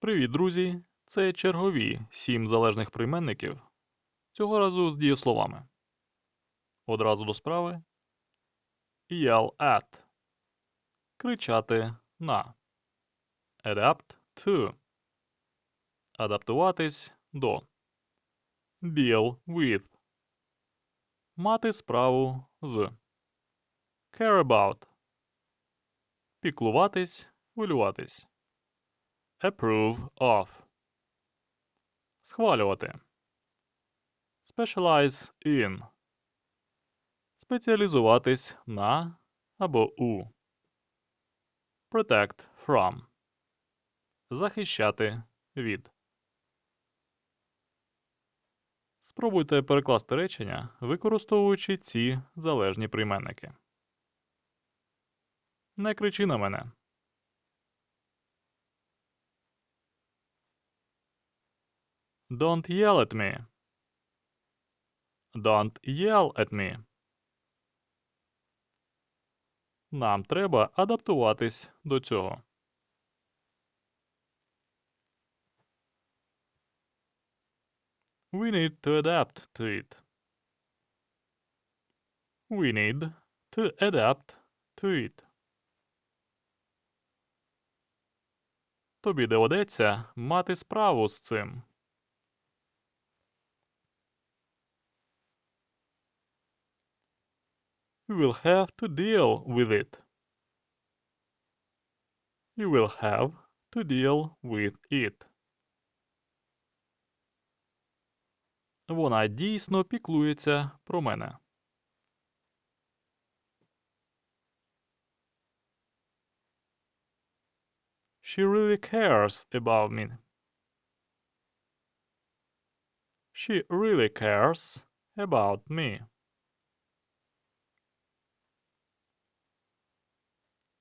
Привіт, друзі! Це чергові сім залежних прийменників. Цього разу з дієсловами. Одразу до справи. Yell at. Кричати на. Adapt to. Адаптуватись до. Deal with. Мати справу з. Care about. Піклуватись, хвилюватись. Approve of. Схвалювати. Specialize in. Спеціалізуватись на або у. Protect from. Захищати від. Спробуйте перекласти речення, використовуючи ці залежні прийменники. Не кричи на мене. Don't yell at me. Don't yell at me. Нам треба адаптуватись до цього. We need to adapt to it. We need to adapt to it. Тобі доведеться мати справу з цим. You will have to deal with it. You will have to deal with it. Вона дійсно піклується про мене. She really cares about me. She really cares about me.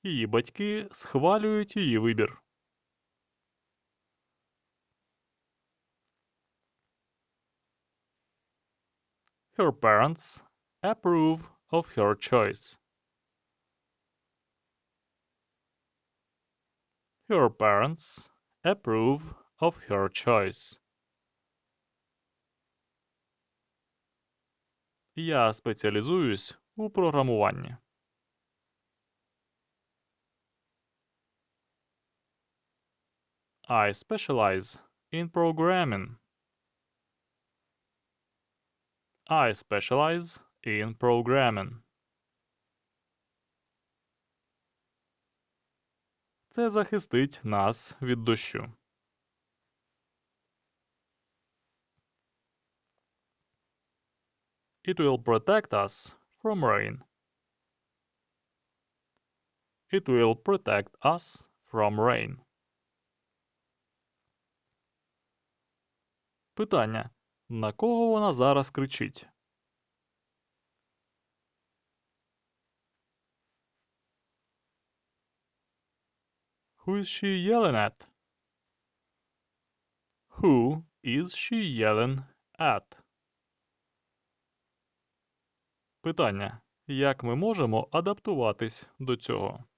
Її батьки схвалюють її вибір. Her parents approve of her choice. Her parents approve of her choice. Я спеціалізуюсь у програмуванні. I specialize in programming. I specialize in programming. Це захистить нас від дощу. It will protect us from rain. It will protect us from rain. Питання. На кого вона зараз кричить? Who is she yelling at? Who is she yelling at? Питання. Як ми можемо адаптуватись до цього?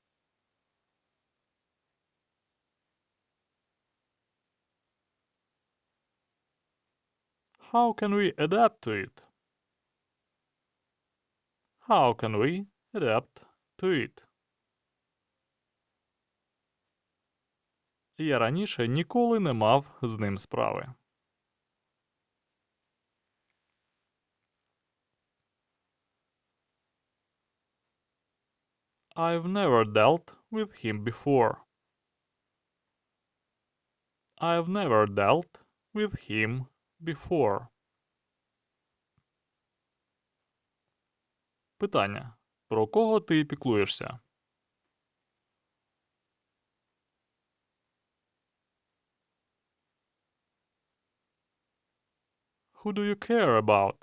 How can we adapt to it? How can we adapt to it? Я раніше ніколи не мав з ним справи. I've never dealt with him before. I've never dealt with him before. Питання. Про кого ти піклуєшся? Who do you care about?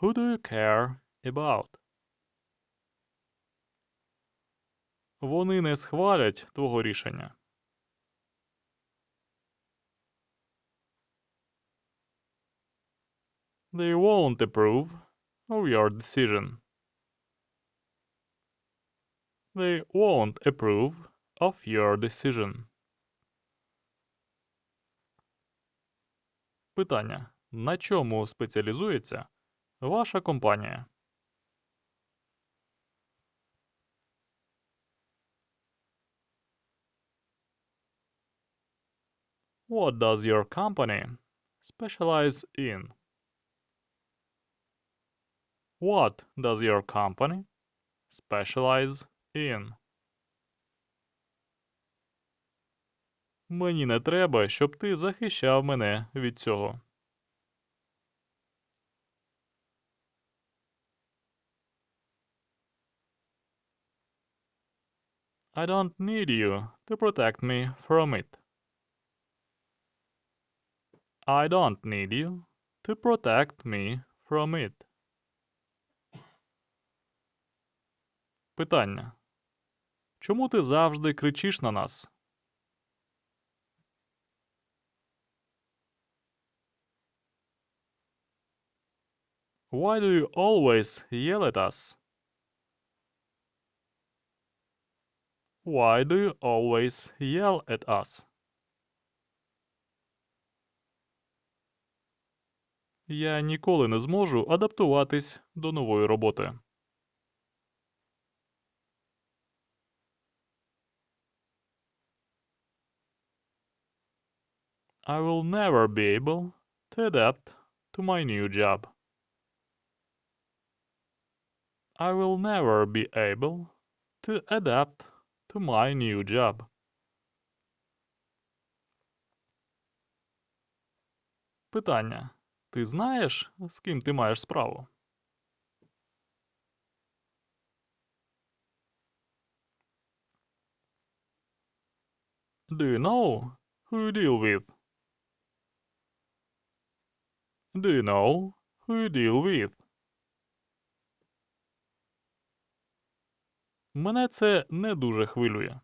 Who do you care about? Вони не схвалять твого рішення. They won't approve of your decision. They won't approve of your decision. Питання. На чому спеціалізується ваша компанія? What does your company specialize in? What does your company specialize in? Мені не треба, щоб ти захищав мене від цього. I don't need you to protect me from it. I don't need you to protect me from it. Питання. Чому ти завжди кричиш на нас? Why do you always yell at us? Why do you always yell at us? Я ніколи не зможу адаптуватись до нової роботи. I will never be able to adapt to my new job. I will never be able to adapt to my new job. Питання. Ти знаєш, з ким ти маєш справу? Do you know who you deal with? Do you know who you deal with? Мене це не дуже хвилює.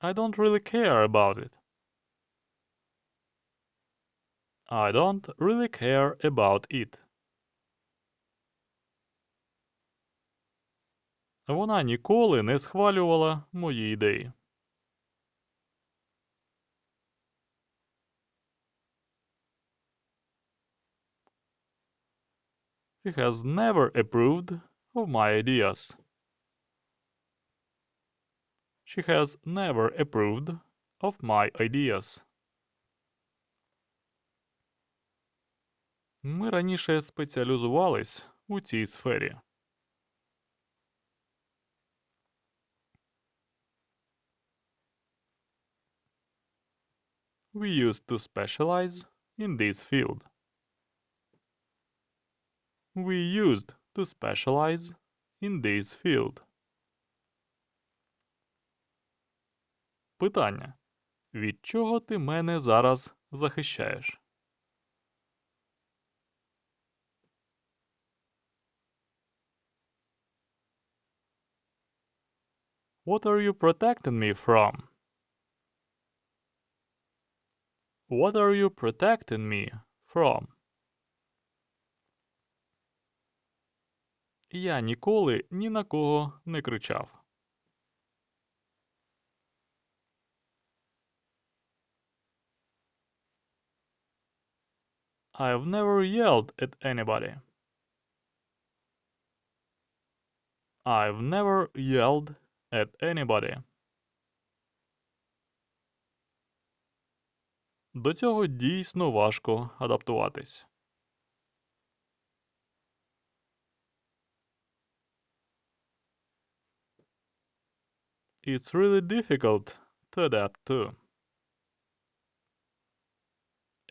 I don't really care about it. I don't really care about it. Вона ніколи не схвалювала мої ідеї. She has never approved of my ideas. She has never approved of my ideas. Ми раніше спеціалізувались у цій сфері. We used to specialize in this field. We used to specialize in this field. Питання. Від чого ти мене зараз захищаєш? What are you protecting me from? What are you protecting me from? Я ніколи ні на кого не кричав. I've never yelled at anybody. I've never yelled at anybody. До цього дійсно важко адаптуватись. It's really difficult to adapt to.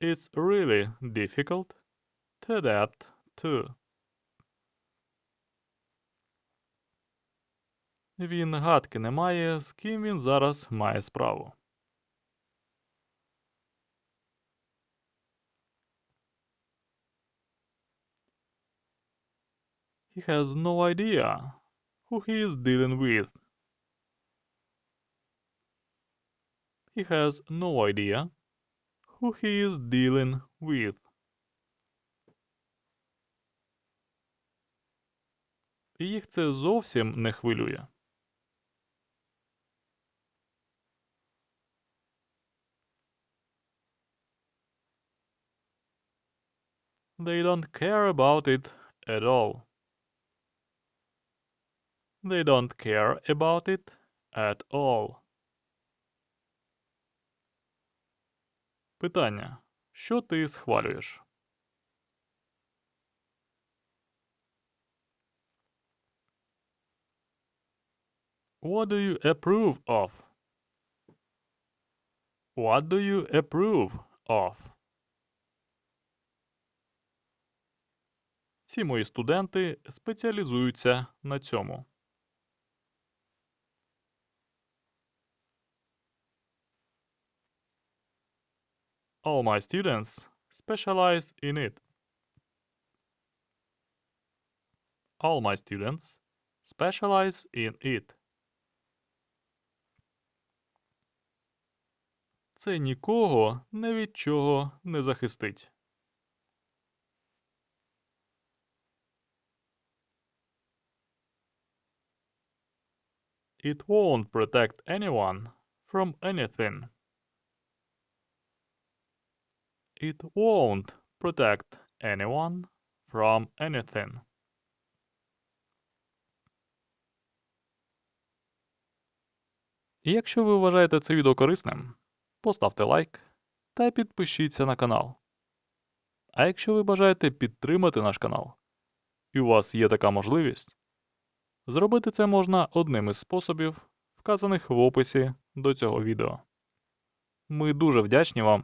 It's really difficult to adapt to. Він гадки не має, з ким він зараз має справу. He has no idea who he is dealing with. He has no idea who he is dealing with. і їх це зовсім не хвилює. They don't care about it at all. They don't care about it at all. Питання. Що ти схвалюєш? What do you approve of? What do you approve of? Всі мої студенти спеціалізуються на цьому. All my students specialize in it. All my students specialize in it. Це нікого не від чого не захистить. It won't protect anyone from anything. It won't protect anyone from anything. І якщо ви вважаєте це відео корисним, поставте лайк та підпишіться на канал. А якщо ви бажаєте підтримати наш канал, і у вас є така можливість, зробити це можна одним із способів, вказаних в описі до цього відео. Ми дуже вдячні вам